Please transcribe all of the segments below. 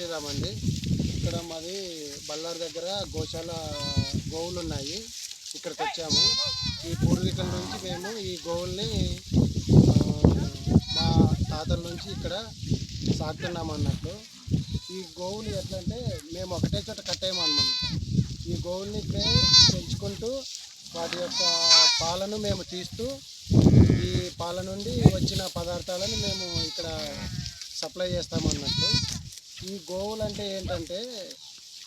శ్రీరామ్ అండి ఇక్కడ మాది బల్లార్ దగ్గర గోశాల గోవులు ఉన్నాయి ఇక్కడికి వచ్చాము ఈ పూర్వీకుల నుంచి మేము ఈ గోవుల్ని మా తాతల నుంచి ఇక్కడ సాగుతున్నాము అన్నట్లు ఈ గోవులు ఎట్లా అంటే మేము ఒకటే చోట కట్టేయమన్నమాట ఈ గోవుల్ని ఇక్కడే పెంచుకుంటూ వాటి యొక్క పాలను మేము తీస్తూ ఈ పాల నుండి వచ్చిన పదార్థాలను మేము ఇక్కడ సప్లై చేస్తామన్నట్టు. ఈ గోవులు అంటే ఏంటంటే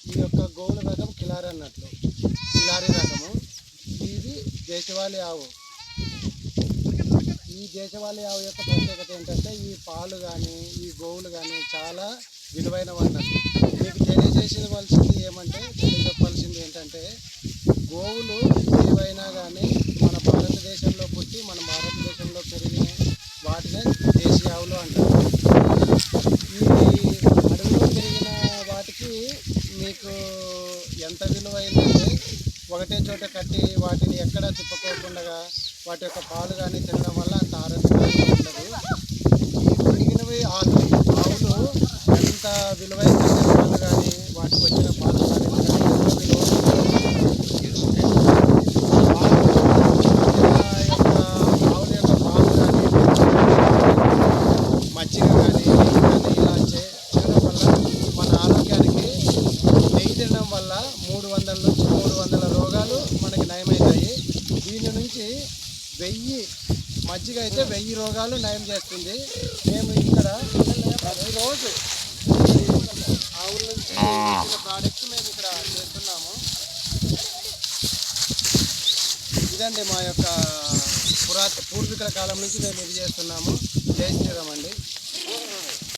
ఈ యొక్క గోవుల రకం కిలారి అన్నట్లు. కిలారి రకము. ఇది దేశవాళీ ఆవు. ఈ దేశవాళీ ఆవు యొక్క ప్రత్యేకత ఏంటంటే ఈ పాలు కానీ ఈ గోవులు కానీ చాలా విలువైనవి అన్నట్లు మీకు తెలియజేసేవలసింది ఏమంటే తెలియజెప్పాల్సింది ఏంటంటే గోవులు ఏవైనా కానీ మన భారతదేశంలో పుట్టి మన భారతదేశంలో పెరిగిన వాటినే దేశీయ ఆవులు అంటారు. ఈ మీకు ఎంత విలువైందంటే ఒకటే చోట కట్టి వాటిని ఎక్కడ తిప్పకోకుండా వాటి యొక్క పాలు కానీ తినడం వల్ల అంత ఆరోగ్యంగా ఉండదు. ఈ పెరిగినవి ఆవులు ఆవులు ఎంత విలువైన పాలు కానీ వాటికి వచ్చిన పాలు కానీ ఎంత విలువ ఆవుల యొక్క పాలు కానీ మజ్జిగ కానీ నెయ్యి కానీ ఇలా చే- చేయడం వల్ల మన ఆరోగ్యానికి నెయ్యి తినడం వల్ల మూడు వందల నుంచి మూడు వందల రోగాలు మనకి నయమవుతాయి దీని నుంచి వెయ్యి మజ్జిగ అయితే వెయ్యి రోగాలు నయం చేస్తుంది. మేము ఇక్కడ ప్రతిరోజు ఆవుల నుంచి ప్రోడక్ట్స్ మేము ఇక్కడ చేస్తున్నాము. ఇదండి మా యొక్క పురాత పూర్వీకుల కాలం నుంచి మేము ఇది చేస్తున్నాము. జై శ్రీరామ్ అండి.